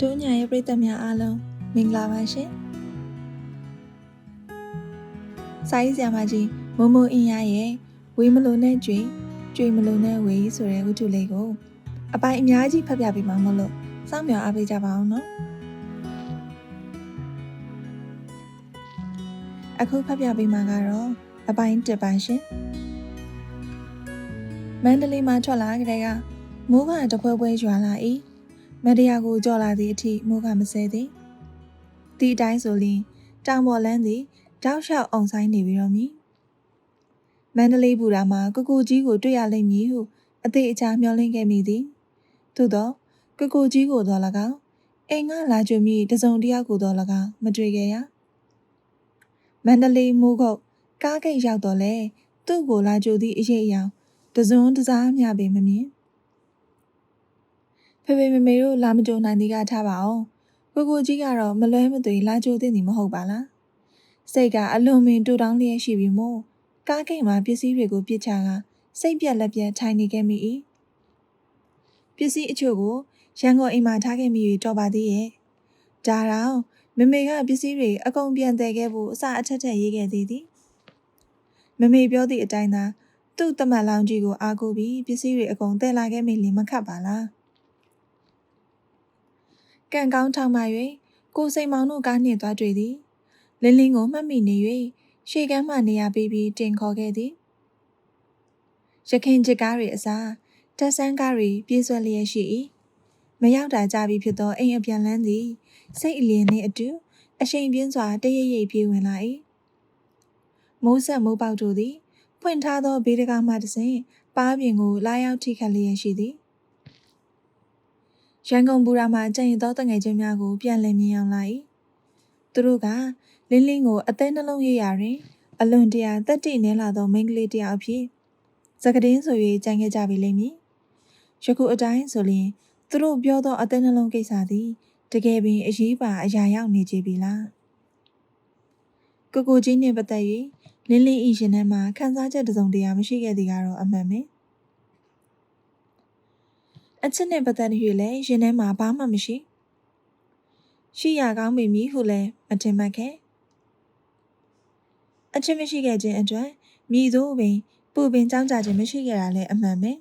ဒုညာရဲ့ပရိသတ်များအားလုံးမင်္ဂလာပါရှင်။စာရေးဆရာမကြီးမုံမုံအင်းရရဲ့ဝေးမလို့နဲ့ကြွေကြွေမလို့နဲ့ဝေးဆိုတဲ့ဝတ္ထုလေးကိုအပိုင်အများကြီးဖတ်ပြပေးမှာမလို့စောင့်မျှော်အားပေးကြပါအောင်နော်။အခုဖတ်ပြပေးမှာကတော့အပိုင်တစ်ပိုင်းရှင်။မန္တလေးမှာထွက်လာကြတဲ့ကမိုးကတပွဲပွဲရွာလာ၏ မတရားကိုကြော်လာသည့်အထိမိုးကမဆဲသည်ဒီအတိုင်းဆိုရင်တောင်ပေါ်လန်းသည်တောက်လျှောက်အောင်ဆိုင်နေပြီးတော့မည်မန္တလေးဘူရာမှာကိုကိုကြီးကိုတွေ့ရလိမ့်မည်ဟုအသေးအချာမျှော်လင့်ခဲ့မိသည်သို့သောကိုကိုကြီးကိုတော့၎င်းအိမ်ကလာကြွမည်တစုံတယောက်ကိုတော့၎င်းမတွေ့ခဲ့ရမန္တလေးမိုးကုတ်ကားဂိတ်ရောက်တော့လေသူ့ကိုလာကြိုသည့်အရေးအယောင်တစုံတစားမျှပင်မမြင် ဖေဖေမေမေတို့လာမကြုံနိုင်သေးကထားပါအောင်ကိုကိုကြီးကတော့မလွဲမသွေလာကြိုသင့်သည်မဟုတ်ပါလားစိတ်ကအလွန်ပင်တူတောင်းလျက်ရှိပြီးမို့ကားကိတ်မှာပစ္စည်းတွေကိုပြစ်ချကစိတ်ပြက်လက်ပြက်ထိုင်နေခဲ့မိ၏ပစ္စည်းအချို့ကိုရန်ကုန်အိမ်မှာထားခဲ့မိ၍တော်ပါသေးရဲ့ဒါတော့မမေကပစ္စည်းတွေအကုန်ပြန်တည်ခဲ့ဖို့အစအထက်ထက်ရေးခဲ့သေးသည်မမေပြောသည့်အတိုင်းသာသူ့တမတ်လောင်ကြီးကိုအားကိုးပြီးပစ္စည်းတွေအကုန်တည်လာခဲ့မိလင်မခတ်ပါလား ကံကောင်းထောင်မှ၍ကိုစိန်မောင်တို့ကားနှင့်သွားတွေ့သည်လင်းလင်းကိုမှတ်မိနေ၍ရှေကမ်းမှနေရာပေးပြီးတင်ခေါ်ခဲ့သည်ရခင်ချစ်ကားတွေအစားတက်ဆန်းကားတွေပြေးဆွဲလျက်ရှိ၏မရောက်တာကြပြီဖြစ်သောအိမ်အပြန်လန်းသည်စိတ်အလင်းနှင့်အတူအရှိန်ပြင်းစွာတရရိပ်ပြေးဝင်လာ၏မိုးဆက်မိုးပေါက်တို့သည်ဖွင့်ထားသောဘေးတကားမှတစဉ်ပါးပြင်ကိုလာရောက်ထိခတ်လျက်ရှိသည် ရန်ကုန်ဘူရာမှာကြံ့ရင်သောတငယ်ချင်းများကိုပြန်လည်မြင်အောင်လာ၏သူတို့ကလင်းလင်းကိုအသေးနှလုံးရေးရာတွင် အလွန်တရာတက်တိနေလာသောမိန်းကလေးတစ်ယောက်ဖြစ်စကတင်းဆို၍ကြံခဲ့ကြပြီလိမ့်မည်ယခုအတိုင်းဆိုရင်သူတို့ပြောသောအသေးနှလုံးကိစ္စသည်တကယ်ပင်အရေးပါအရာရောက်နေကြပြီလားကိုကိုကြီးနှင့်ပတ်သက်၍လင်းလင်းဤရှင်ထဲမှာခန်းစားချက်တစုံတရာမရှိခဲ့သည်ကတော့အမှန်ပဲ အချစ်နဲ့ပတ်သက်၍လည်းရင်ထဲမှာဘာမှမရှိရှိရကောင်းပေမည်ဟုလည်းမထင်မှတ်ခဲ့အချစ်မရှိခဲ့ခြင်းအတွက်မိတို့ပင်ပူပင်ကြောင်းကြခြင်းမရှိခဲ့တာလည်းအမှန်ပဲ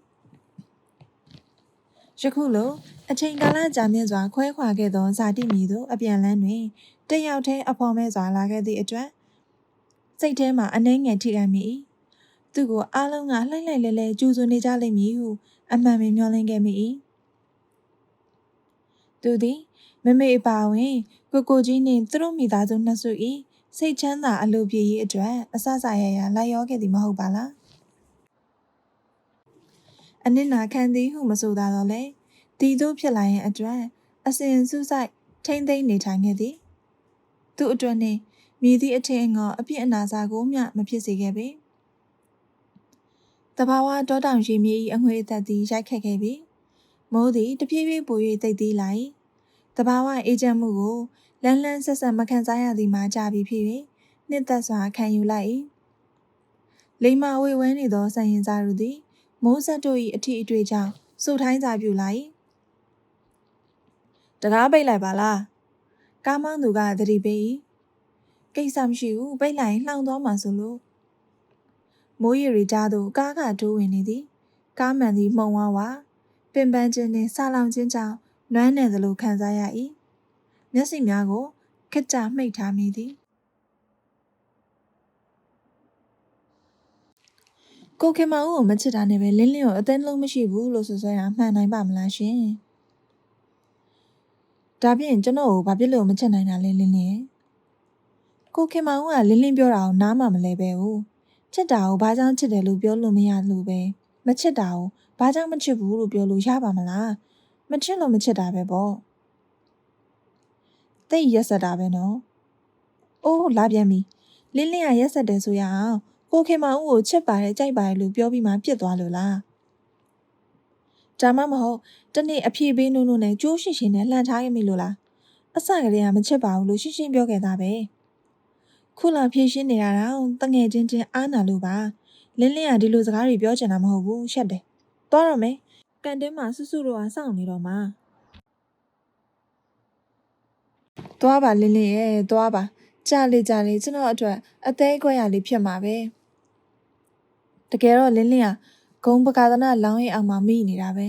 ယခုလိုအချိန်ကာလကြာမြင့်စွာခွဲခွာခဲ့သောဇာတိမီတို့အပြန်လန်းတွင်တယောက်တည်းအဖော်မဲ့စွာလာခဲ့သည့်အတွက်စိတ်ထဲမှာအနှဲငယ်ထိခိုက်မိ၏သူ့ကိုအားလုံးကလှိုက်လှိုက်လဲလဲကြိုးစွနေကြလိမ့်မည်ဟု အမှန်ပင်မျှော်လင့်ခဲ့မိ၏သူသည်မမေအပါဝင်ကိုကိုကြီးနှင့်သူတို့မိသားစုနှစ်စု၏စိတ်ချမ်းသာအလိုပြည့်ရေးအတွက်အဆဆရရလိုက်ရောခဲ့သည်မဟုတ်ပါလားအနစ်နာခံသည်ဟုမဆိုသာတော့လေဒီတို့ဖြစ်လာရင်အတွက်အစဉ်စုဆိုင်ထိမ့်သိမ့်နေထိုင်ခဲ့သည် သူ့အတွက်နှင့်မြည်သည့်အထင်ငေါအပြစ်အနာစာကိုမျှမဖြစ်စေခဲ့ပေ တဘာဝတောတောင်ရီမြေ၏အငွေအသက်သည်ရိုက်ခတ်ခဲ့ပြီမိုးသည်တပြေးပြေးပို၍တိတ်သေးလိုက်တဘာဝအေဂျင့်မှုကိုလန်းလန်းဆက်ဆက်မခံစားရသည်မှာကြာပြီဖြစ်၍နှစ်သက်စွာခံယူလိုက်၏လိမ္မာဝေဝဲနေသောဆန်ရင်စားတို့သည်မိုးဆက်တို့၏အထီအတွေ့ကြောင့်စူထိုင်းစာပြုလိုက်တကားပိတ်လိုက်ပါလားကားမောင်းသူကသတိပေး၏ကိစ္စမရှိဘူးပိတ်လိုက်လှောင်သွားမှဆိုလို့ မိုးရီရီကြားသို့ကားကတိုးဝင်နေသည်ကားမှန်သည်မှုံဝါဝါပင်ပန်းခြင်းနှင့်ဆာလောင်ခြင်းကြောင့်နွမ်းနယ်သလိုခံစားရ၏မျက်စိများကိုခက်ကြမှိတ်ထားမိသည်ကိုခင်မဦးကိုမချစ်တာနဲ့ပဲလင်းလင်းကိုအသိလုံးမရှိဘူးလို့ဆိုဆွဲတာမှန်နိုင်ပါမလားရှင်ဒါပြင်ကျွန်တော်ကိုဘာဖြစ်လို့မချစ်နိုင်တာလဲလင်းလင်းကိုခင်မဦးကလင်းလင်းပြောတာကိုနားမှမလဲပဲဘူး ချစ်တာကိုဘာကြောင့်ချစ်တယ်လို့ပြောလို့မရလို့ပဲမချစ်တာကိုဘာကြောင့်မချစ်ဘူးလို့ပြောလို့ရပါမလားမချစ်လို့မချစ်တာပဲပေါ့တိတ်ရက်ဆက်တာပဲနော်အိုးလာပြန်ပြီလင်းလင်းကရက်ဆက်တယ်ဆိုရအောင်ကိုခင်မဦးကိုချစ်ပါတယ်ကြိုက်ပါတယ်လို့ပြောပြီးမှပြစ်သွားလို့လားဒါမှမဟုတ်တနေ့အဖြေပေးနုံနုံနဲ့ကြိုးရှိရှိနဲ့လှန်ထားခဲ့မိလို့လားအစကတည်းကမချစ်ပါဘူးလို့ရှင်းရှင်းပြောခဲ့တာပဲ ခုလောက်ဖြည့်ရှင်းနေတာတော့တငယ်ချင်းချင်းအားနာလို့ပါလင်းလင်းကဒီလိုစကားတွေပြောချင်တာမဟုတ်ဘူးရှက်တယ်သွားတော့မယ်ကန်တင်းမှာစွစွတော့စောင့်နေတော့မှာသွားပါလင်းလင်းရဲ့သွားပါကြာလေကြာလေကျွန်တော်အတွက်အသေးခွဲရလေးဖြစ်မှာပဲတကယ်တော့လင်းလင်းကဂုံပကာသနာလောင်းရဲ့အောင်မှာမိနေတာပဲ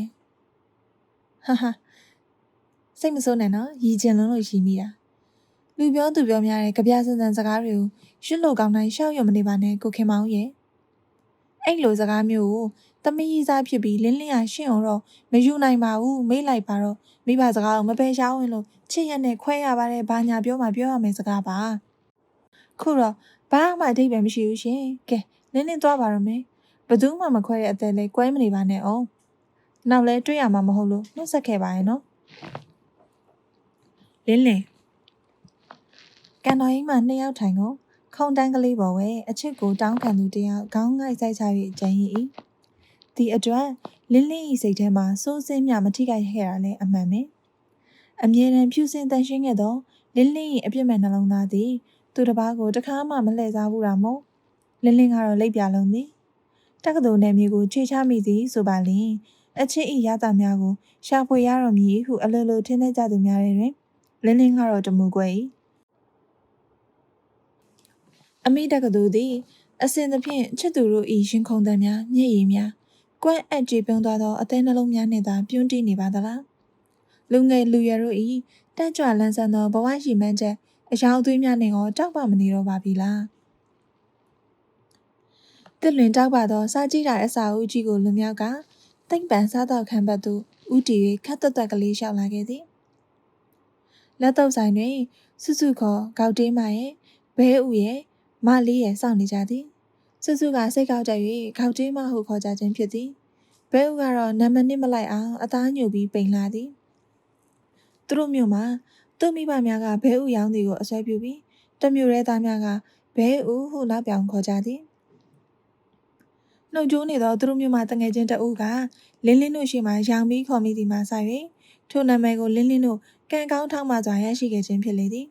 ဟာဟာစိတ်မစိုးနဲ့နော်ရည်ကျင်လုံးလို့ရှိမိတာ လူပြောသူပြောများတဲ့ကြပြစံစံစကားတွေကိုရွတ်လို့ကောင်းတိုင်းရှောက်ရွံ့မနေပါနဲ့ကိုခင်မောင်ရဲ့အဲ့လိုစကားမျိုးကိုသမီးကြီးစားဖြစ်ပြီးလင်းလင်းရရှင့်အောင်တော့မယူနိုင်ပါဘူးမေးလိုက်ပါတော့မိဘစကားကိုမပယ်ရှားဝင်လို့ချစ်ရက်နဲ့ခွဲရပါတယ်ဘာညာပြောမှပြောရမယ်စကားပါခုတော့ဘာမှအဓိပ္ပာယ်မရှိဘူးရှင်ကဲလင်းလင်းသွားပါတော့မယ်ဘယ်သူမှမခွဲတဲ့အသက်လဲကွဲမနေပါနဲ့အောင်နောက်လဲတွေ့ရမှာမဟုတ်လို့နှုတ်ဆက်ခဲ့ပါရဲ့နော်လင်းလင်း ကန်တော်ကြီးမှနှစ်ယောက်ထိုင်ကုန်ခုံတန်းကလေးပေါ်ဝဲအချစ်ကိုတောင်းခံသူတယောက်ခေါင်းငိုက်ဆိုင်ချ၍ကြံရည်၏ဒီအတွက်လင်းလင်း၏စိတ်ထဲမှာစိုးစင်းမြမထိခိုက်ခဲ့ရလဲအမှန်ပဲအမြဲတမ်းဖြူစင်တန်ရှင်းခဲ့သောလင်းလင်း၏အပြစ်မဲ့နှလုံးသားသည်သူတစ်ပါးကိုတခါမှမလှည့်စားဘူးတာမို့လင်းလင်းကတော့လိပ်ပြလုံးသည်တက္ကသိုလ်နယ်မြေကိုခြေချမိသည်ဆိုပါလျင်အချစ်၏ရတာများကိုရှာဖွေရတော်မူဟုအလိုလိုထင်နေကြသူများတွင်လင်းလင်းကတော့တမူကွယ်၏ အမိတက္ကသိုလ်သည် အစဉ်သဖြင့်ချစ်သူတို့၏ရှင်ခုန်တံများမျက်ရည်များကွန့်အပ်ကြည်ပြုံးသွားသောအသေးနှလုံးများနှင့်သာပြုံးတီးနေပါသလားလူငယ်လူရွယ်တို့၏တက်ကြွလန်းဆန်းသောဘဝရှိမှန်းချက်အယောင်သွေးများနှင့်ရောတောက်ပမနေတော့ပါပြီလားတစ်လွင်တောက်ပါသောစားကြည့်တာအစာအုပ်ကြီးကိုလွန်မြောက်ကတိမ်ပန်စားတော့ခံဘတ်သို့ဥတီ၍ခတ်သက်သက်ကလေးလျှောက်လာခဲ့သည်လက်တော့ဆိုင်တွင် စုစုခေါ်ကောက်တေးမရဲ့ဘဲဥရဲ့ မလေးရဲ့စောင့်နေကြသည်စုစုကစိတ်ကောက်တက်၍ကောက်တေးမဟုခေါ်ကြခြင်းဖြစ်သည်ဘဲဥကတော့နံပါတ်1မလိုက်အောင်အသားညှို့ပြီးပိန်လာသည်သူတို့မျိုးမှာသူ့မိဘများကဘဲဥရောင်းသည်ကိုအစွဲပြုပြီးတမျိုးရဲသားများကဘဲဥဟုလောက်ပြောင်ခေါ်ကြသည်နှုတ်ကြိုးနေသောသူတို့မျိုးမှတငယ်ချင်းတအုပ်ကလင်းလင်းတို့ရှိမှရောင်ပြီးခေါ်မိသည်မှစ၍ထိုနာမည်ကိုလင်းလင်းတို့ကံကောင်းထောက်မှစွာရရှိခဲ့ခြင်းဖြစ်လေသည်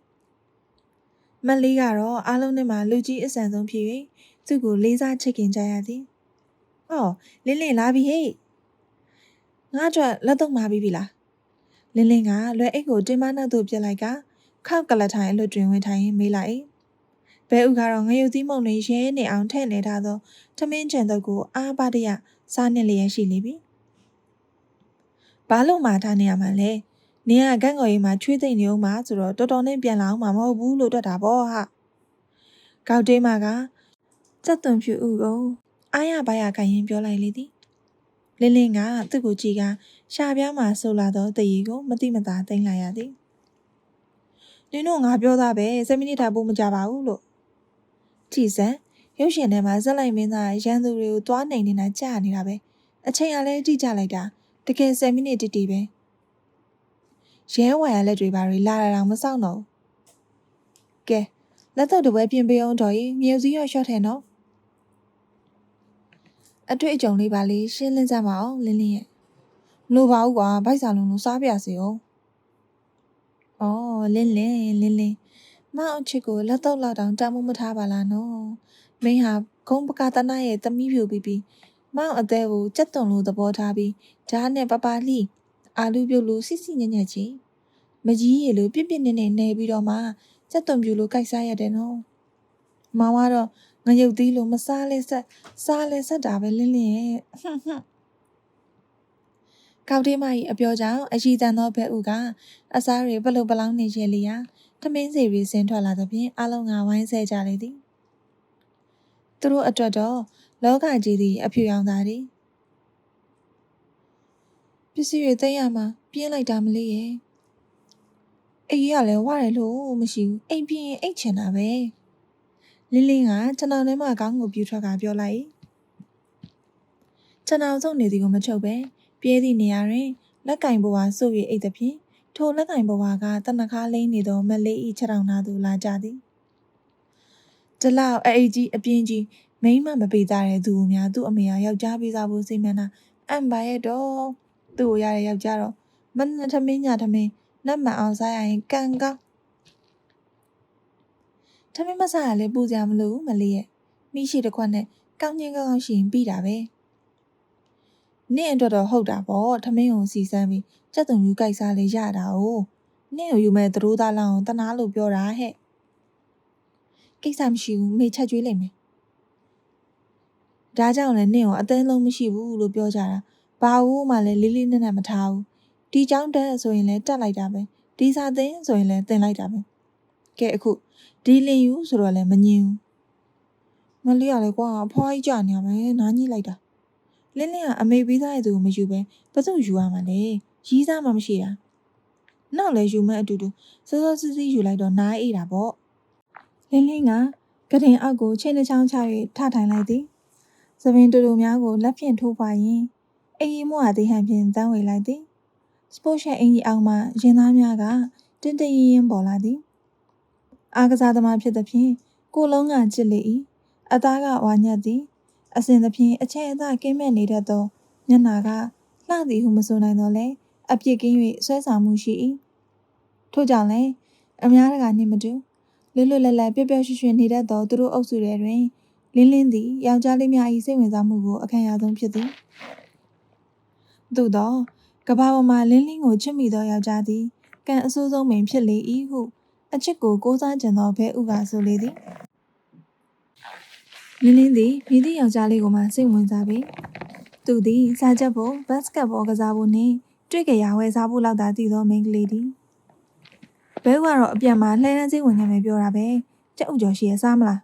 မက်လေးကတော့အားလုံးနဲ့မှလူကြီးအဆန်ဆုံးဖြစ်၍သူ့ကိုလေးစားချစ်ခင်ကြရသည်။ဟောလင်းလင်းလာပြီဟေ့။ငါ့အတွက်လက်တော့မှာပြီးပြီလား။လင်းလင်းကလွယ်အိတ်ကိုတင်မနှုတ်သို့ပြစ်လိုက်ကခောက်ကလထိုင်အလွတ်တွင်ဝင်ထိုင်ရင်မေးလိုက်။ဘဲဥကတော့ငရုတ်သီးမုံလေးရဲနေအောင်ထည့်နေထားသောထမင်းကျန်တော့ကိုအားပါတရစားနေလျက်ရှိနေပြီ။ဘာလို့မှထားနေရမှာလဲ။ နင်ကကန့်ကော်ရီမှာချွေးသိမ့်နေအောင်မှာဆိုတော့တော်တော်နဲ့ပြန်လာအောင်မှာမဟုတ်ဘူးလို့တွက်တာပေါ့ဟာကောက်တေးမကစက်သွန်ဖြူဥကိုအားရပါရခိုင်ရင်ပြောလိုက်လေသည်လင်းလင်းကသူ့ကိုကြည့်ကရှာပြားမှာဆူလာသောတရီကိုမတိမတာသိမ့်လိုက်ရသည်နင်တို့ငါပြောသားပဲ7မိနစ်ထားဖို့မကြပါဘူးလို့ကြည်စံရုပ်ရှင်ထဲမှာဇက်လိုက်မင်းသားရန်သူတွေကိုတွားနေနေတာကြာနေတာပဲအချိန်ကလည်းတိကျလိုက်တာတကယ်7မိနစ်တိတိပဲ ရဲဝါရလက်တွေပါတွေလာတာတော့မစောင့်တော့ကဲလက်တော့တပွဲပြင်ပေးအောင်တော်ကြီးမြုပ်စည်းရရှော့ထဲနော်အတွေ့အကြုံလေးပါလေးရှင်းလင်းကြပါအောင်လင်းလင်းရဲ့မလိုပါဘူးကွာဗိုက်စာလုံးလို့စားပြစီအောင်အော်လင်းလင်းလင်းလင်းမအောင်ချစ်ကိုလက်တော့လောက်တောင်တမ်းမမထားပါလားနော်မင်းဟာဂုံပကာတနာရဲ့သမီးဖြူပြီးပြီးမောင်အသေးကိုကြက်တုံလိုသဘောထားပြီးဓာတ်နဲ့ပပလီ အာလူပြုတ်လိုစစ်စစ်ညံ့ညံ့ချင်းမကြီးရလိုပြစ်ပြစ်နေနေနေပြီးတော့မှစက်သွံပြူလိုကြိုက်စားရတယ်နော်။မောင်ကတော့ငရုတ်သီးလိုမစားလဲဆက်စားလဲဆက်တာပဲလင်းလင်းရဲ့ဟွန်းဟွန်းကောက်တေးမကြီးအပြောကြောင့်အရှိတန်သောဘဲဥကအစားတွေပလုတ်ပလောင်းနေရလျာထမင်းစီရီဆင်းထွက်လာသဖြင့်အလုံးကဝိုင်းဆဲကြလေသည်သူတို့အတွက်တော့လောကကြီးသည်အဖြူရောင်သားသည် ပစ္စည်းတွေသိမ်းရမှာပြင်းလိုက်တာမလေးရဲ့အိမ်ကြီးကလည်းဝရတယ်လို့မရှိဘူးအိမ်ပြင်းအိတ်ချင်တာပဲလင်းလင်းကကျွန်တော်ထဲမှာကောင်းကိုပြူထွက်ကပြောလိုက်ကျွန်တော်စုံနေသည်ကိုမချုပ်ပဲပြဲသည့်နေရာတွင်လက်ကင်ဘဝဆုပ်၍အိတ်သည်ဖြင့်ထိုလက်ကင်ဘဝကတနခါလိမ့်နေသောမလေးဤခြေထောင်သားသူလာကြသည်တလောက်အိတ်ကြီးအပြင်းကြီးမိမ့်မမပေးကြတဲ့သူများသူ့အမေကယောက်ျားပေးစားဖို့စိတ်မှန်းတာအမ်ပါရဲ့တော့ သူ့ကိုရတဲ့ယောက်ျားတော့မနထမင်းညထမင်းနတ်မှန်အောင်စားရရင်ကံကောင်းထမင်းမစားရလဲပူကြမလို့မလေးရဲ့မိရှိတစ်ခွက်နဲ့ကောင်းချင်းကောင်းကောင်းရှိရင်ပြီးတာပဲနင့်အတွက်တော့ဟုတ်တာပေါ့ထမင်းကိုစီစမ်းပြီးစက်တုံယူကြိုက်စားလေရတာ哦နင့်ကိုယူမဲ့သတို့သားလောင်းကိုတနာလို့ပြောတာဟဲ့ကိစ္စမရှိဘူးမေချက်ကျွေးလိုက်မယ်ဒါကြောင့်လည်းနင့်ကိုအသင်းလုံးမရှိဘူးလို့ပြောကြတာ ဘာဘူးမှလည်းလေးလေးနက်နက်မထားဘူးဒီเจ้าတက်ဆိုရင်လည်းတက်လိုက်တာပဲဒီစာသင်ဆိုရင်လည်းသင်လိုက်တာပဲကဲအခုဒီလင်ယူဆိုတော့လည်းမငင်းဘူးမလေးရလေကွာအဖွားကြီးကြာနေရမယ်နားကြီးလိုက်တာလင်းလင်းကအမေပေးသားရဲ့သူကိုမယူပဲဘာလို့ယူရမှာလဲရီးစားမှမရှိတာနောက်လည်းယူမဲ့အတူတူစောစောစီးစီးယူလိုက်တော့နားအေးတာပေါ့လင်းလင်းကကတင်အောက်ကိုချိန်တစ်ချောင်းချ၍ထထိုင်လိုက်သည်သပင်တူတူများကိုလက်ဖြင့်ထိုးပါရင် အေးရီမွာသည်ဟန်ဖြင့်တန်းဝေလိုက်သည်စပို့ရှက်အင်ကြီးအောက်မှရင်သားများကတင်းတင်းရင်ရင်ပေါ်လာသည်အားကစားသမားဖြစ်သဖြင့်ကိုယ်လုံးကကြစ်လေ၏အသားကဝါညက်သည်အစဉ်သဖြင့်အချက်အသားကင်းမဲ့နေတတ်သောမျက်နာကလှသည်ဟုမဆိုနိုင်တော့လဲအပြစ်ကင်း၍ဆွဲဆောင်မှုရှိ၏ထို့ကြောင့်လည်းအများတကာနှင့်မတူလွတ်လွတ်လပ်လပ်ပျော်ပျော်ရွှင်ရွှင်နေတတ်သောသူတို့အုပ်စုတွေတွင်လင်းလင်းသည်ယောက်ျားလေးများ၏စိတ်ဝင်စားမှုကိုအခံရဆုံးဖြစ်သည် သို့သောကဘာပေါ်မှာလင်းလင်းကိုချစ်မိသောယောက်ျားသည်ကံအဆိုးဆုံးပင်ဖြစ်လေ၏ဟုအချစ်ကိုကိုးစားကြံသောဘဲဥကဆိုလေသည်လင်းလင်းသည်မိသည့်ယောက်ျားလေးကိုမှစိတ်ဝင်စားပြီးသူသည်စားချက်ဖို့ဘတ်စကတ်ဘောကစားဖို့နှင့်တွေ့ကြရဝဲစားဖို့လောက်သာတည်သောမိန်းကလေးသည်ဘဲဥကတော့အပြန်မှာလှဲတန်းစိတ်ဝင်ခံမယ်ပြောတာပဲကြောက်ကြော်ရှိရစားမလား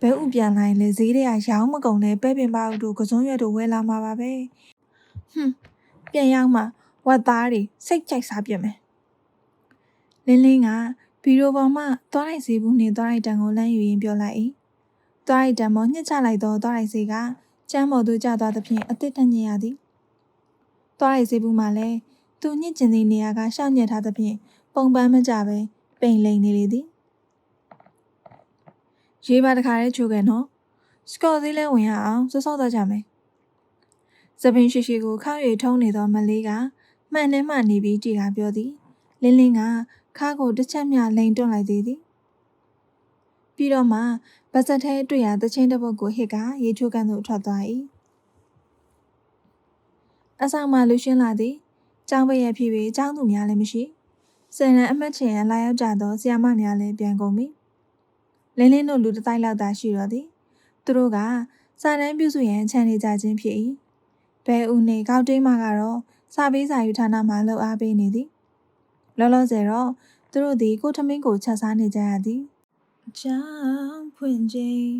ဘဲဥပြန်လာရင်လေဈေးတွေကရောင်းမကုန်တဲ့ပဲပင်ပါဥတို့ကစုံရွက်တို့ဝဲလာမှာပါပဲ ဟွန်းပြန်ရောက်မှဝတ်သားတွေစိတ်ကြိုက်စားပြစ်မယ်လင်းလင်းကဘီရိုပေါ်မှသွားလိုက်စီဘူးနှင့်သွားလိုက်တန်ကိုလမ်းယူရင်းပြောလိုက်၏သွားလိုက်တန်ပေါ်ညှစ်ချလိုက်သောသွားလိုက်စီကကျမ်းပေါ်သို့ကျသွားသဖြင့်အသစ်တညင်ရသည်သွားလိုက်စီဘူးမှလည်းသူညှစ်ကျင်သည့်နေရာကရှောက်ညက်ထားသဖြင့်ပုံပန်းမကြပဲပိန်လိန်နေလေသည်ရေးပါတခါလေးချိုးခဲ့နော်စကော့သေးလဲဝင်ရအောင်စောစောသားကြမယ် သပင်ရှိရှိကိုခောက်ရထုံးနေသောမလေးကမှန်နှဲမှနေပြီးကြည်ကပြောသည်လင်းလင်းကခါကိုတစ်ချက်မျှလိန်တွန့်လိုက်သေးသည်ပြီးတော့မှဗစက်ထဲတွေ့ရသချင်းတစ်ပုတ်ကိုဟစ်ကရေချိုးကန်သို့ထွက်သွား၏အဆောင်မှလူရှင်းလာသည်ကျောင်းပရဲ့ဖြစ်ပြီးကျောင်းသူများလည်းမရှိစင်ရန်အမတ်ချင်ရလာရောက်ကြသောဆရာမများလည်းပြန်ကုန်ပြီလင်းလင်းတို့လူတစ်တိုင်းလောက်သာရှိတော့သည်သူတို့ကစာတန်းပြုစုရန်ခြံနေကြခြင်းဖြစ်၏ ဘဲဦးနှင့်ကောက်တင်းမကတော့စာပေးစာယူဌာနမှလှုပ်အားပေးနေသည်လောလောဆယ်တော့သူတို့သည်ကိုထမင်းကိုချက်စားနေကြရသည်ချောင်းဖွင့်ခြင်း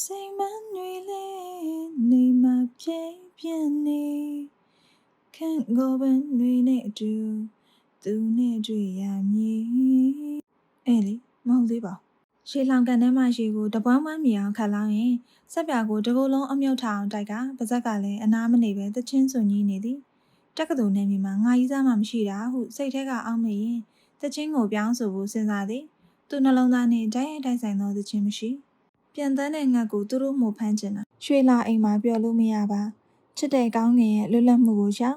စိတ်မနှွေလေးနေမှာပြည့်ပြည့်နေခံကိုပန်တွေနဲ့အတူသူနဲ့တွေ့ရမည်အဲ့လေမဟုတ်သေးပါဘူး ရှေလောင်ကန်ထဲမှရှေကိုတပွားမွမ်းမြအောင်ခတ်လောင်းရင်စက်ပြာကိုတကုတ်လုံးအမြုပ်ထအောင်တိုက်ကပါဇက်ကလည်းအနာမနေပဲတချင်းစွန်ကြီးနေသည်တက္ကသိုလ်နယ်မြေမှာငါကြီးစားမှမရှိတာဟုစိတ်ထဲကအောက်မေ့ရင်တချင်းကိုပြောင်းဆိုဖို့စဉ်းစားသည်သူနှလုံးသားနှင့်တိုက်ရိုက်တိုက်ဆိုင်သောတချင်းမရှိပြန်တန်းတဲ့ငတ်ကိုသူတို့မှဖမ်းကျင်တာရွှေလာအိမ်မှာပြောလို့မရပါချစ်တဲ့ကောင်းငင်ရဲ့လွတ်လပ်မှုကိုရှာ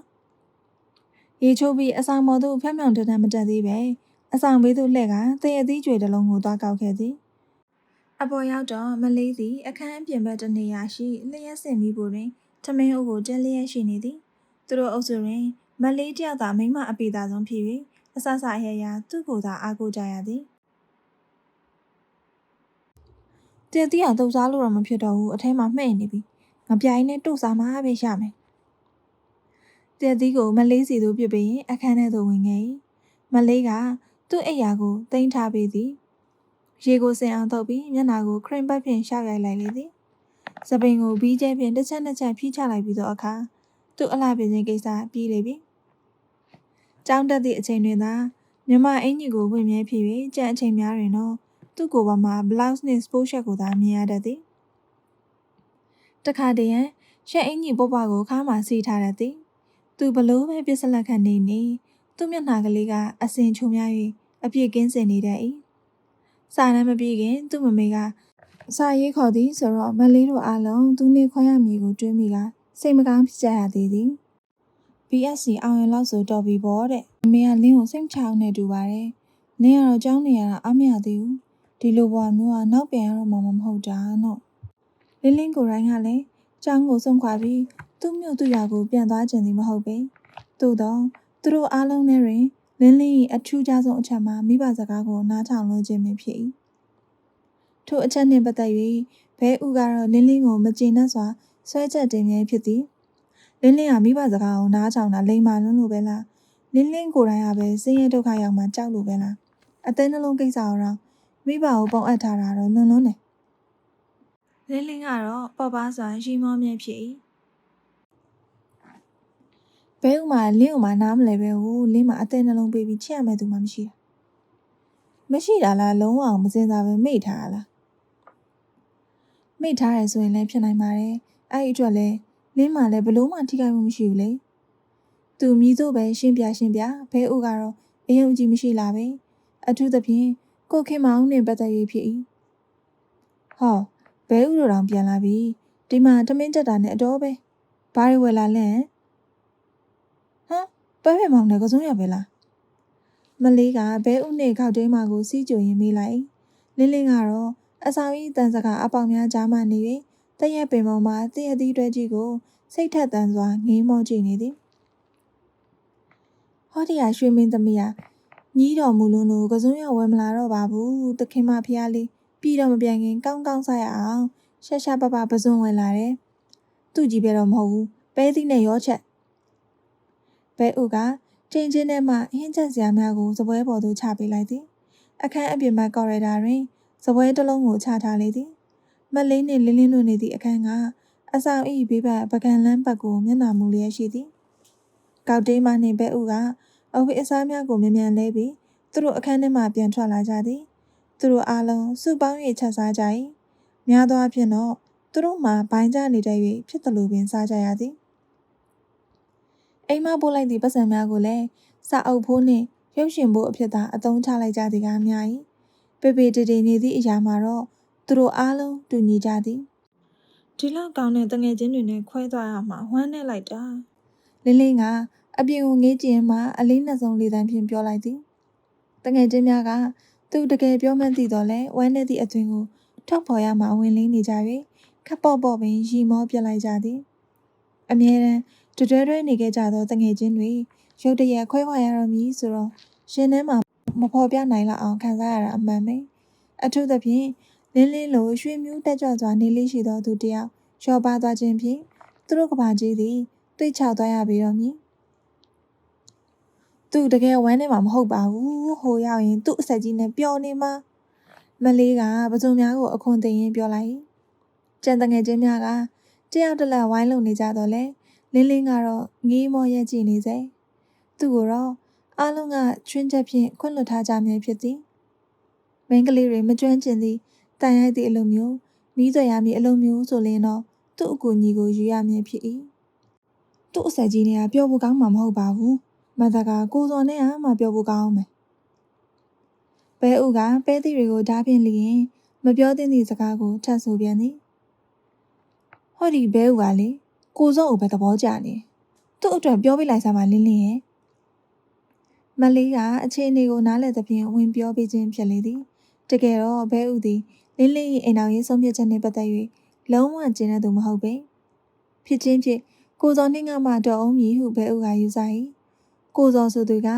ရေချိုးပြီးအဆောင်မော်သူဖျောင်းဖျောင်းတတမတက်သေးပဲအဆောင်ဘေးသို့လှည့်ကတည့်ရသီးကြွေတလုံးကိုသွားကောက်ခဲ့သည် အပေါ်ရောက်တော့မလေးသည်အခန်းအပြင်ဘက်တနေရာရှိလျှက်စင်မိဖို့တွင်ထမင်းအုပ်ကိုတင်းလျက်ရှိနေသည်သူတို့အုပ်စုတွင်မလေးတယောက်သာမိမအပေသာဆုံးဖြစ်၍အဆဆအရရသူ့ကိုယ်သာအားကိုးကြရသည်တည်တည်အောင်တုတ်စားလို့တော့မဖြစ်တော့ဘူးအထဲမှာမှဲ့နေပြီငပြိုင်နဲ့တုတ်စားမှပဲရမယ်တည်တည်ကိုမလေးစီသို့ပြစ်ပြီးအခန်းထဲသို့ဝင်ခဲ့၏မလေးကသူ့အိယာကိုတင်ထားပေးသည် ရေကိုစင်အောင်တော့ပြီးမျက်နာကိုခရင်ဘတ်ဖြင့်ရှောက်ရိုက်လိုက်လေသည်စပင်ကိုဘီးကျဲဖြင့်တစ်ချက်နှစ်ချက်ဖြီးချလိုက်ပြီးတော့အခါသူ့အလားပြင်းခြင်းကိစ္စပြီးလေပြီ။ကြောင်းတက်သည့်အချိန်တွင်သာမြမအင်ကြီးကိုဝင်မြဲဖြစ်၍ကြံအချိန်များတွင်တော့သူ့ကိုယ်ပေါ်မှာ blouse နှင့် sport shirt ကိုသာမြင်ရတတ်သည်။တခါတည်းရန်ရှက်အင်ကြီးပုပ္ပကိုခါမှစီထားတတ်သည်။သူဘလို့ပဲပြစ်စလက်ခံနေနေသူ့မျက်နှာကလေးကအစင်ချုံများ၍အပြည့်ကင်းစင်နေတတ်၏။ စာနှမ်းမပြေခင်သူ့မမေကစာရေးခေါ်သည်ဆိုတော့မလေးတို့အားလုံးသူနေခွင့်ရမည်ကိုတွေးမိကစိတ်မကောင်းဖြစ်ကြရသေးသည် BSC အောင်ရင်လောက်ဆိုတော်ပြီပေါ့တဲ့အမေကလင်းကိုစိတ်ချအောင်နဲ့တူပါတယ်လင်းကတော့ကြောင်းနေရတာအမရသေးဘူးဒီလိုဘွားမျိုးကနောက်ပြန်ရတော့မှမဟုတ်တာနော်လင်းလင်းကိုယ်တိုင်ကလည်းကြောင်းကိုဆုံးခွာပြီးသူ့မြို့သူ့ရွာကိုပြန်သွားခြင်းသည်မဟုတ်ပေသို့တော့သူတို့အားလုံးနဲ့တွင် လင်းလင်း၏အထူးခြားဆုံးအချက်မှာမိဘစကားကိုနားထောင်လို့ခြင်းပင်ဖြစ်၏ထိုအချက်နှင့်ပတ်သက်၍ဘဲဥကတော့လင်းလင်းကိုမကျေနပ်စွာဆွဲချက်တင်မြဲဖြစ်သည်လင်းလင်းကမိဘစကားကိုနားထောင်တာလိမ္မာလွန်းလို့ပဲလားလင်းလင်းကိုယ်တိုင်ကပဲဆင်းရဲဒုက္ခရောက်မှကြောက်လို့ပဲလားအသေးနှလုံးကိစ္စတော့မိဘကိုပုံအပ်ထားတာတော့လွန်းလွန်းတယ်လင်းလင်းကတော့ပေါ်ပါစွာရှိမောမြဲဖြစ်၏ ဘဲဥမှာလင်းဥမှာနားမလဲပဲဟိုလင်းမှာအသေးနှလုံးပေးပြီးချစ်ရမယ်သူမှမရှိတာမရှိတာလားလုံးဝမစင်စားပဲမိတ်ထားတာလားမိတ်ထားရဆိုရင်လည်းဖြစ်နိုင်ပါတယ်အဲ့ဒီအတွက်လည်းလင်းမှာလည်းဘလို့မှထိခိုက်မှုမရှိဘူးလေသူမြည်စိုးပဲရှင်းပြရှင်းပြဘဲဥကတော့အယုံကြည်မရှိလာပဲအထူးသဖြင့်ကိုခင်မောင်နဲ့ပတ်သက်၍ဖြစ်၏ဟောဘဲဥတို့တောင်ပြန်လာပြီဒီမှာတမင်းတက်တာနဲ့အတော်ပဲဘာတွေဝယ်လာလဲ ဟမ်ပဲပဲမောင်နဲ့ကစုံရပဲလားမလေးကဘဲဥနဲ့ခောက်တင်းမကိုစီးကြိုရင်မေးလိုက်လင်းလင်းကတော့အဆောင်ဤတန်စကားအပေါင်များကြားမှနေ၍တရက်ပင်ပေါ်မှာတရက်သီးတွဲကြီးကိုစိတ်ထက်တန်စွာငေးမောကြည့်နေသည်ဟောဒီယာရွှေမင်းသမီးဟာညီးတော်မူလွန်းလို့ကစုံရဝယ်မလာတော့ပါဘူးတခင်မဖျားလေးပြည်တော့မပြန်ခင်ကောင်းကောင်းစားရအောင်ရှာရှာပပပစွန်ဝင်လာတယ်သူ့ကြီးပဲတော့မဟုတ်ဘူးပဲသီးနဲ့ရောချက် ဘဲဥကချိန်ချင်းထဲမှဟင်းချက်စရာများကိုစပွဲပေါ်သို့ချပေးလိုက်သည်အခန်းအပြင်ဘက်ကော်ရီဒါတွင်စပွဲတစ်လုံးကိုချထားလေသည်မလေးနှင့်လင်းလင်းတို့နေသည့်အခန်းကအဆောင်ဤဘေးဘက်ပကံလန်းဘက်ကိုမျက်နှာမူလျက်ရှိသည်ကောက်တေးမနှင့်ဘဲဥကအဝိအစားများကိုမြ мян လဲပြီးသူတို့အခန်းထဲမှပြန်ထွက်လာကြသည်သူတို့အားလုံးစုပေါင်း၍ချက်စားကြ၏များသောအားဖြင့်တော့သူတို့မှဘိုင်းကြနေတဲ့၍ဖြစ်သလိုပင်စားကြရသည် အိမ်မပို့လိုက်သည့်ပတ်စံများကိုလည်းစာအုပ်ဖိုးနှင့်ရုပ်ရှင်ဖို့အဖြစ်သာအသုံးချလိုက်ကြသည်ကများ၏ပေပေတေတေနေသည့်အရာမှာတော့သူတို့အားလုံးတူညီကြသည်ဒီလောက်ကောင်းတဲ့တငယ်ချင်းတွေနဲ့ခွဲသွားရမှာဝမ်းနဲ့လိုက်တာလင်းလင်းကအပြင်ကိုငေးကြည့်မှအလေးနှစ်ဆုံးလေးတန်းဖြင့်ပြောလိုက်သည်တငယ်ချင်းများကသူတကယ်ပြောမှန်းသိတော့လဲဝမ်းနဲ့သည့်အသွင်ကိုထောက်ဖော်ရမှဝင်လင်းနေကြ၍ခပ်ပေါ့ပေါ့ပင်ရီမောပြလိုက်ကြသည်အမြဲတမ်း တတွဲတွဲနေခဲ့ကြသောတငယ်ချင်းတွေရုတ်တရက်ခွဲခွာရတော့မည်ဆိုတော့ရှင်ထဲမှာမဖော်ပြနိုင်လောက်အောင်ခံစားရတာအမှန်ပဲအထူးသဖြင့်လင်းလင်းလိုရွှေမျိုးတက်ကြွစွာနေလေးရှိသောသူတယောက်ရောပါသွားခြင်းဖြင့်သူတို့ကဘာကြီးသည်တွေးချသွားရပြီတော့မည်သူတကယ်ဝမ်းနေမှာမဟုတ်ပါဘူးဟိုရောက်ရင်သူ့အဆက်ကြီးနဲ့ပျော်နေမှာမလေးကပစုံများကိုအခွန်သိရင်ပြောလိုက်ကျန်တငယ်ချင်းများကတယောက်တစ်လက်ဝိုင်းလုံနေကြတော့လေ လင်းလင်းကတော့ငေးမောရက်ကြည့်နေစေသူ့ကိုတော့အားလုံးကချွင်းချက်ဖြင့်ခွင့်လွှတ်ထားကြမည်ဖြစ်သည်မင်းကလေးတွေမကျွမ်းကျင်သည့်တန်ရိုက်သည့်အလိုမျိုးမိသွယ်ရမည်အလိုမျိုးဆိုရင်တော့သူ့အကူအညီကိုယူရမည်ဖြစ်၏သူ့အဆက်ကြီးတွေကပြောဖို့ကောင်းမှာမဟုတ်ပါဘူးမတကကိုစော်နဲ့အားမှပြောဖို့ကောင်းမယ်ဘဲဥကပဲသီးတွေကိုဓားဖြင့်လျင်မပြောသင့်သည့်စကားကိုထပ်ဆိုပြန်သည်ဟောဒီဘဲဥကလေ ကိုစောကိုပဲသဘောကျနေသူ့အတွက်ပြောပြလိုက်စမ်းပါလင်းလင်းရဲ့မလေးကအခြေအနေကိုနားလည်သဖြင့်ဝင်ပြောပြခြင်းဖြစ်လေသည်တကယ်တော့ဘဲဥသည်လင်းလင်း၏အိမ်တော်ရေးဆုံးဖြတ်ချက်နှင့်ပတ်သက်၍လုံးဝကျင်းတဲ့သူမဟုတ်ပေဖြစ်ချင်းဖြင့်ကိုစောနှင်းကမှတော်အောင်မည်ဟုဘဲဥကယူဆ၏ကိုစောဆိုသူက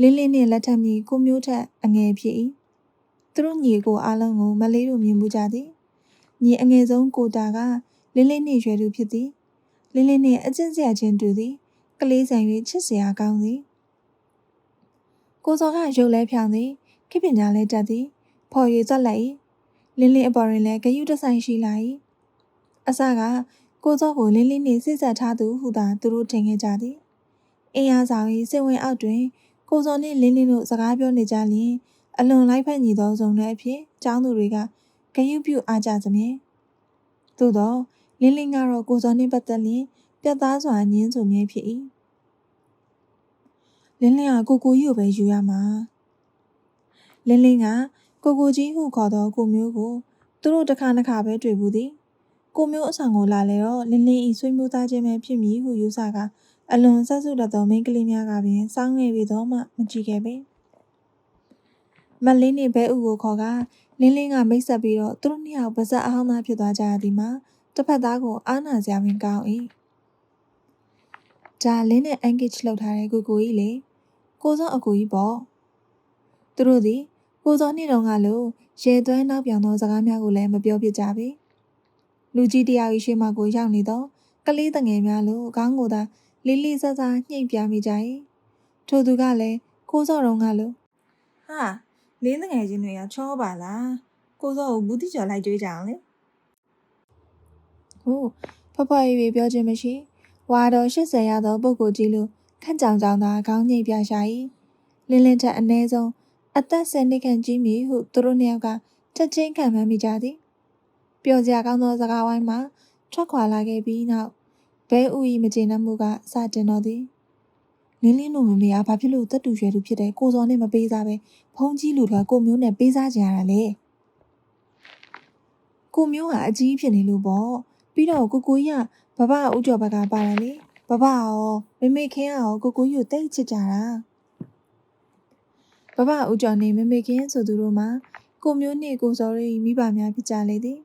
လင်းလင်းနှင့်လက်ထပ်မိကိုမျိုးထက်အငယ်ဖြစ်၏သူတို့ညီကိုအားလုံးကိုမလေးတို့မြင်မှုကြသည်ညီအငယ်ဆုံးကိုတာကလင်းလင်းနှင့်ရွယ်သူဖြစ်သည် လင်းလင်းနှင့်အကျင့်စရာချင်းတူသည်ကလေးဆန်၍ချစ်စရာကောင်းသည်ကိုစောကရုပ်လဲဖြောင်သည်ခိပညာလဲတက်သည်ဖော်ရည်သွက်လိုက်လင်းလင်းအပေါ်တွင်လည်းဂယုတဆိုင်ရှိလာ၏အစကကိုစောကိုလင်းလင်းနှင့်စိတ်ဆက်ထားသူဟုသာသူတို့ထင်ခဲ့ကြသည်အင်းအားဆောင်၏စိတ်ဝင်အောက်တွင်ကိုစောနှင့်လင်းလင်းတို့စကားပြောနေကြလျင်အလွန်လိုက်ဖက်ညီသောဇုံတဲ့အဖြစ်ကျောင်းသူတွေကဂယုပြုအားကြသဖြင့်သို့သော လင်းလင်းကတော့ကိုစောနှင့်ပတ်သက်လျင်ပြတ်သားစွာညင်းဆိုမြဲဖြစ်၏လင်းလင်းကကိုကိုကြီးကိုပဲယူရမှာလင်းလင်းကကိုကိုကြီးဟုခေါ်သောကိုမျိုးကိုသူတို့တစ်ခါတစ်ခါပဲတွေ့ဘူးသည်ကိုမျိုးအဆောင်ကိုလာလေတော့လင်းလင်းဤဆွေးမျိုးသားချင်းပဲဖြစ်မည်ဟုယူဆကအလွန်ဆက်စုတတ်သောမိန်းကလေးများကပင်စောင်းငယ်ပြီးတော့မှမကြည့်ခဲ့ပေမလင်းနှင့်ဘဲဥကိုခေါ်ကလင်းလင်းကမိတ်ဆက်ပြီးတော့သူတို့နှစ်ယောက်ပါဇက်အဟောင်းသားဖြစ်သွားကြရသည်မှာ တစ်ဖက်သားကိုအားနာစရာပင်ကောင်း၏ဒါလင်းနဲ့အန်ဂစ်လောက်ထားတဲ့ကိုကိုကြီးလေကိုစောအကူကြီးပေါ့သူတို့သည်ကိုစောနှစ်တုန်းကလို့ရေသွဲနောက်ပြောင်သောစကားများကိုလည်းမပြောပြကြပေလူကြီးတယောက်၏ရှေ့မှကိုရောက်နေသောကလေးတငယ်များလို့ခေါင်းကိုသာလေးလေးဆဆညှိ့ပြမိကြ၏ထိုသူကလည်းကိုစောတုန်းကလို့ဟာလင်းတငယ်ချင်းတွေကချောပါလားကိုစောကိုဘူးတိကျော်လိုက်ကြွေးကြအောင်လေ ဟုတ်ဖဖရေးပြောခြင်းမရှိဝါတော်80ရသောပုဂ္ဂိုလ်ကြီးလို့ခန့်ကြောင်ကြောင်သာခေါင်းငိတ်ပြရှာ၏လင်းလင်းထက်အ ਨੇ ဆုံးအသက်ဆယ်နှစ်ခန့်ကြီးမည်ဟုသူတို့နှစ်ယောက်ကချက်ချင်းခံမှန်းမိကြသည်ပျော်စရာကောင်းသောစကားဝိုင်းမှာထွက်ခွာလာခဲ့ပြီးနောက်ဘဲဥဤမကျေနပ်မှုကစတင်တော့သည်လင်းလင်းတို့မမေကဘာဖြစ်လို့တက်တူရွယ်သူဖြစ်တဲ့ကိုစောနဲ့မပေးစားပဲဖုံးကြီးလူတွေကကိုမျိုးနဲ့ပေးစားကြရတာလေကိုမျိုးဟာအကြီးဖြစ်နေလို့ပေါ့ ပြီးတော့ကိုကိုကြီးကဘဘဦးကျော်ဘက်ကပါတယ်လေဘဘရောမမေခင်ကရောကိုကိုကြီးကိုတိတ်ချစ်ကြတာဘဘဦးကျော်နေမမေခင်ဆိုသူတို့မှာကိုမျိုးနှင့်ကိုစောရီမိဘများဖြစ်ကြလေသည်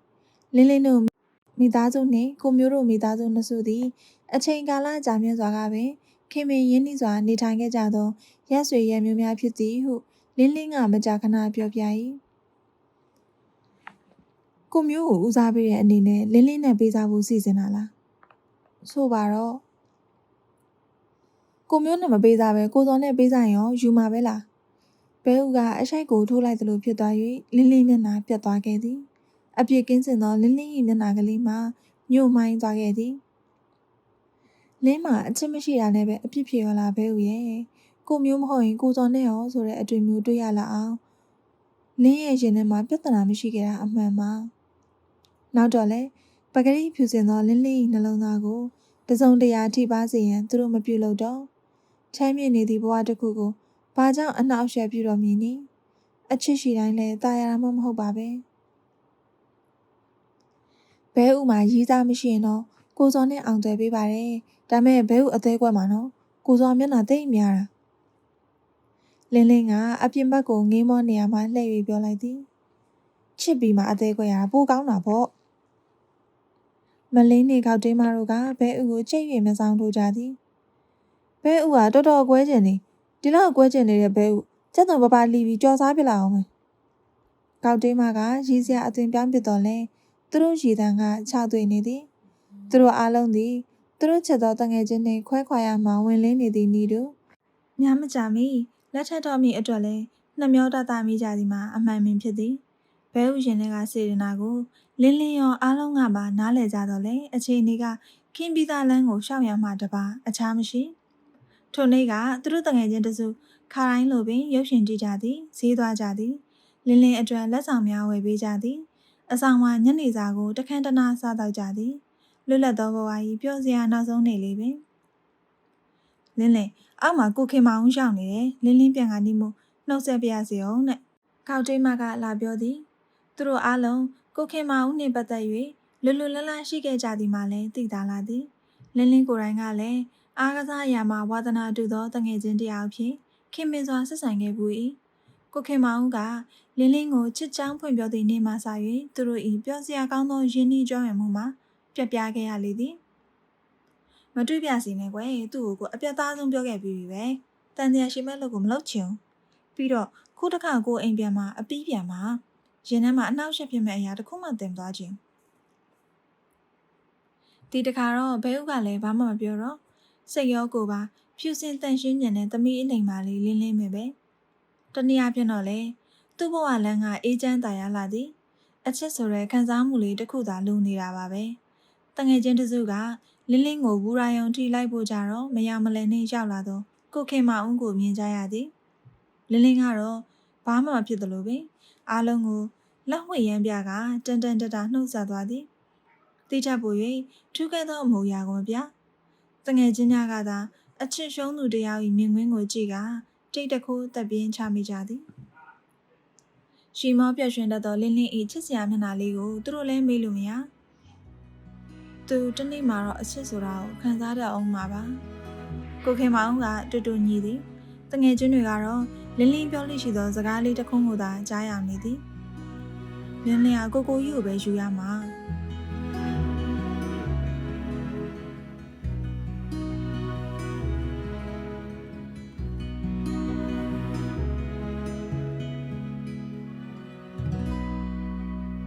လင်းလင်းတို့မိသားစုနှင့်ကိုမျိုးတို့မိသားစုနှစ်စုသည် အချိန်ကာလကြာမြင့်စွာကပင်ခင်မင်ရင်းနှီးစွာနေထိုင်ခဲ့ကြသောရက်ဆွေရဲမျိုးများဖြစ်သည်ဟုလင်းလင်းကမကြာခဏပြောပြ၏ ကိုမျိုးကိုဦးစားပေးတဲ့အနေနဲ့လင်းလင်းနဲ့ပေးစားဖို့စီစဉ်တာလားဆိုပါတော့ကိုမျိုးနဲ့မပေးစားပဲကိုစောနဲ့ပေးစားရင်ရောယူမှာပဲလားဘဲဦးကအရှိုက်ကိုထိုးလိုက်သလိုဖြစ်သွား၍လင်းလင်းမျက်နှာပြတ်သွားခဲ့သည်အပြစ်ကင်းစင်သောလင်းလင်း၏မျက်နှာကလေးမှာညှို့မှိုင်းသွားခဲ့သည်လင်းမှာအချစ်မရှိတာနဲ့ပဲအပြစ်ဖြစ်ရောလားဘဲဦးရဲ့ကိုမျိုးမဟုတ်ရင်ကိုစောနဲ့ရောဆိုတဲ့အတွေ့မျိုးတွေ့ရလာအောင်လင်းရဲ့ရင်ထဲမှာပြဿနာမရှိခဲ့တာအမှန်ပါ နောက်တော့လဲပကတိဖြူစင်သောလင်းလင်း၏နှလုံးသားကိုတစုံတရာထိပါစေရန်သူတို့မပြုလုပ်တော့ချမ်းမြေ့နေသည့်ဘဝတစ်ခုကိုဘာကြောင့်အနှောက်အယှက်ပြုတော်မူနည်းအချစ်ရှိတိုင်းလဲတာယာမှမဟုတ်ပါပဲဘဲဥမှာရီးစားမရှိရင်တော့ကိုစောနဲ့အောင်တယ်ပေးပါတယ်ဒါမဲ့ဘဲဥအသေးကွက်မှာနော်ကိုစောမျက်နှာသိမ့်များတာလင်းလင်းကအပြင်ဘက်ကိုငေးမောနေရာမှာလှည့်၍ပြောလိုက်သည်ချစ်ပြီးမှအသေးကွက်ရတာပိုကောင်းတာပေါ့ မလင်းနေကောက်တင်းမတို့ကဘဲဥကိုချိတ်၍မဆောင်ထိုးကြသည်ဘဲဥကတော်တော်ကွဲကျင်နေဒီလောက်ကွဲကျင်နေတဲ့ဘဲဥစက်သွန်ပပလီပြီးကြော်စားပြလာအောင်မယ်ကောက်တင်းမကရီးစရာအသွင်ပြောင်းပြတော့လဲသူတို့ရည်တန်းကခြောက်သွေနေသည်သူတို့အားလုံးသည်သူတို့ချက်သောတငယ်ချင်းနှင့်ခွဲခွာရမှဝင်လင်းနေသည်နီတို့များမကြမီလက်ထက်တော်မီအတွက်လဲနှမျောတတမိကြသည်မှာအမှန်ပင်ဖြစ်သည် ဘဲဥရှင်တွေကစေရနာကိုလင်းလင်းရောအားလုံးကပါနားလည်ကြတော့လေအချိန်လေးကခင်းပြီးသားလမ်းကိုရှောင်ရမှတပါအခြားမရှိထိုနေ့ကသူတို့တငယ်ချင်းတစုခါတိုင်းလိုပင်ရုပ်ရှင်ကြည့်ကြသည်ဈေးသွားကြသည်လင်းလင်းအတွက်လက်ဆောင်များဝယ်ပေးကြသည်အဆောင်မှာညနေစာကိုတခန်းတနာစားတော့ကြသည်လွတ်လပ်သောဘဝကြီးပျော်စရာနောက်ဆုံးနေလေးပင်လင်းလင်းအောက်မှာကိုခင်မအောင်ရှောင်းနေတယ်လင်းလင်းပြန်ကနေမှုနှုတ်ဆက်ပြရစီအောင်တဲ့ကောက်တိမကလာပြောသည် သူတို့အားလုံးကိုခင်မအောင်နှင့်ပတ်သက်၍လွတ်လွတ်လပ်လပ်ရှိခဲ့ကြသည်မှလည်းသိသာလာသည်လင်းလင်းကိုယ်တိုင်ကလည်းအားကစားအရာမှာဝါသနာတူသောတငယ်ချင်းတယောက်ဖြင့်ခင်မင်စွာဆက်ဆံခဲ့ဘူး၏ကိုခင်မအောင်ကလင်းလင်းကိုချစ်ချောင်းဖွင့်ပြောသည့်နေ့မှစ၍သူတို့၏ပြောစရာကောင်းသောယဉ်ဤကြောင်းရမှုမှာပြက်ပြားခဲ့ရလေသည်မတွေ့ပြစီနဲ့ကွယ်သူ့ကိုအပြတ်သားဆုံးပြောခဲ့ပြီးပြီပဲတန်တရားရှိမဲ့လို့ကိုမလုပ်ချင်ပြီးတော့ခုတစ်ခါကိုအိမ်ပြန်မှာအပီးပြန်မှာ ရင်ထဲမှာအနှောက်အယှက်ဖြစ်မဲ့အရာတစ်ခုမှတင်သွားခြင်းဒီတခါတော့ဘဲဥကလည်းဘာမှမပြောတော့စိတ်ရောကိုယ်ပါဖြူစင်တန်ရှင်းညံတဲ့သမီးအလိမ်မာလေးလင်းလင်းပဲပဲတနည်းအားဖြင့်တော့လေသူ့ဘဝလမ်းကအေးချမ်းသာရလာသည်အချစ်ဆိုတဲ့ခံစားမှုလေးတစ်ခုသာလုံနေတာပါပဲတငယ်ချင်းတစုကလင်းလင်းကိုဘူရာယုံထိလိုက်ဖို့ကြတော့မရမလဲနဲ့ရောက်လာတော့ကိုခင်မအောင်ကိုမြင်ကြရသည်လင်းလင်းကတော့ဘာမှမဖြစ်သလိုပဲအားလုံးကို လက်ဝှေ့ရမ်းပြကတန်တန်တတာနှုတ်ဆက်သွားသည်တိကျပို၍ထူးကဲသောအမူအရာကိုမပြတငယ်ချင်းများကသာအချစ်ရှုံးသူတယောက်၏မြင်ကွင်းကိုကြည့်ကတိတ်တခိုးတက်ပြင်းချမိကြသည်ရှီမောပြည့်ရွှင်တတ်သောလင်းလင်း၏ချစ်စရာမျက်နှာလေးကိုသူတို့လည်းမေးလို့မရသူတနေ့မှတော့အချစ်ဆိုတာကိုခံစားတတ်အောင်မှာပါကိုခင်မောင်ကတူတူညီသည်တငယ်ချင်းတွေကတော့လင်းလင်းပြောလိရှိသောစကားလေးတစ်ခုကိုသာကြားရနေသည် လင်းလျာကိုကိုကြီးကိုပဲယူရမှာ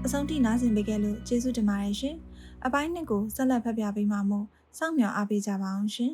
အဆုံးထိနားဆင်ပေးခဲ့လို့ကျေးဇူးတင်ပါတယ်ရှင်အပိုင်းနှစ်ကိုဆက်လက်ဖတ်ပြပေးမှာမို့စောင့်မျှော်အားပေးကြပါအောင်ရှင်